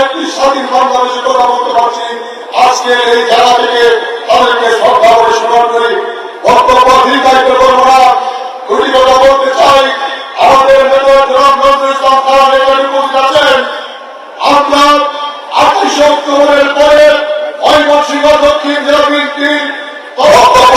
একটি স্বাধীন বাংলাদেশে কথা বলতে পারছি আজকে এই জায়গা থেকে তাদেরকে শ্রদ্ধা করে স্মরণ করি বক্তব্য দীর্ঘায়িত করব না। দুটি কথা বলতে চাই। আমাদের নেতা জনাব ইসলাম খান এখানে উপস্থিত আছেন। আমরা আঠাশ অক্টোবরের পরে ময়মনসিংহ দক্ষিণ জেলা বিএনপির বক্তব্য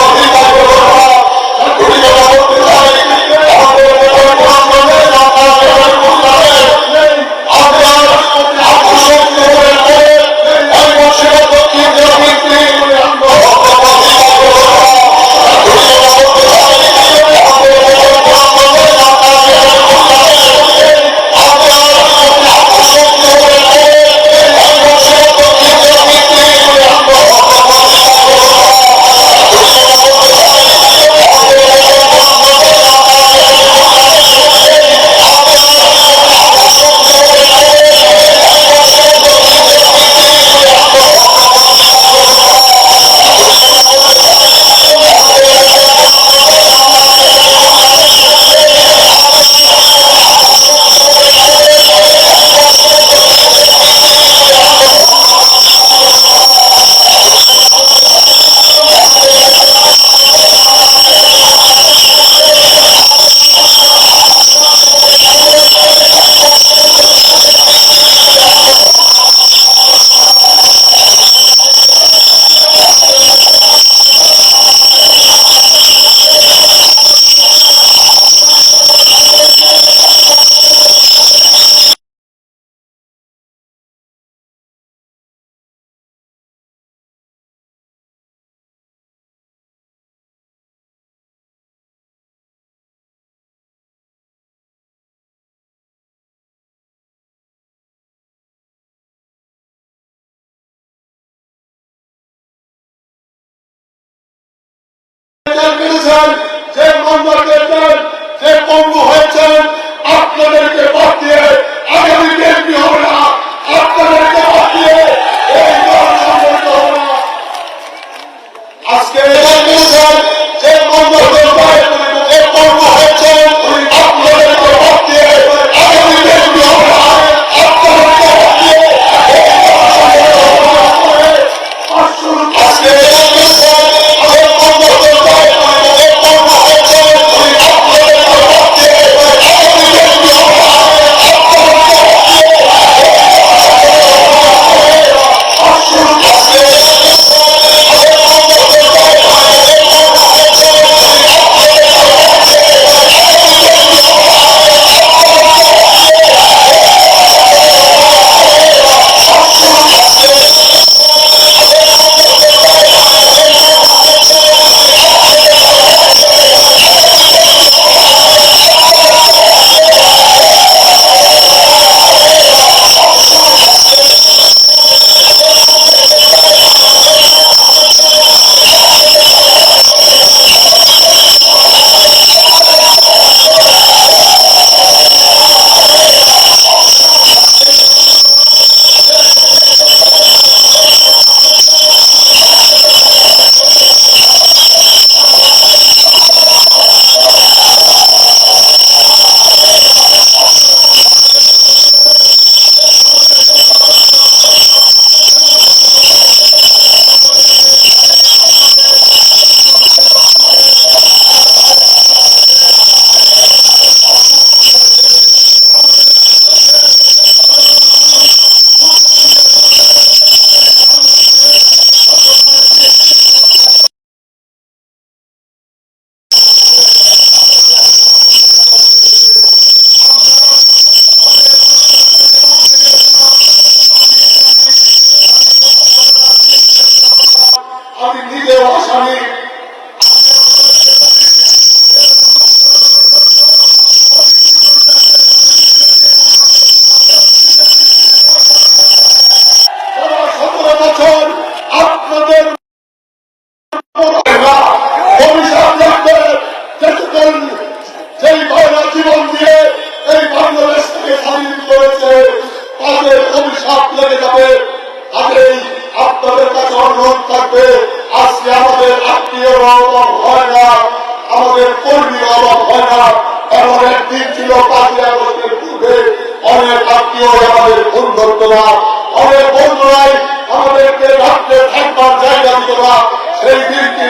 আজকে Hadi dile wa shani যাবে আগেই আপনাদের কাছে অনুরোধ থাকবে, আজকে আমাদের আত্মীয় অভাব হয় না, আমাদের কর্মী অভাব হয় না এমন একদিন ছিল পাঁচই আগস্টের পূর্বে অনেক আত্মীয় আমাদের বন্ধুত্ব না, অনেক বন্ধুরাই আমাদেরকে রাত্রে থাকবার জায়গা দিত না, সেই দিনটি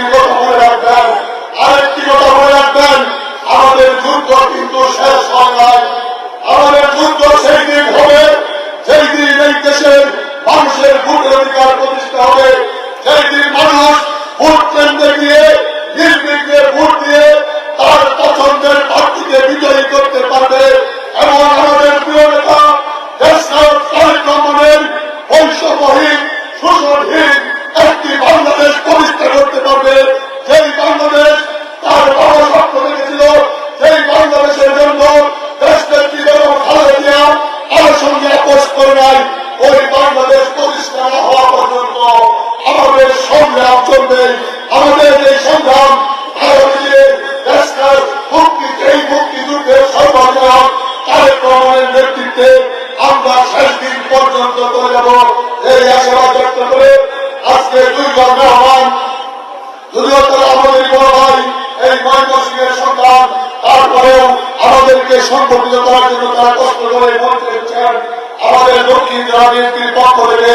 দেশ সংগঠিত করার জন্য তারা কষ্ট করে আমাদের দক্ষিণ জেলা বিএনপির পক্ষ থেকে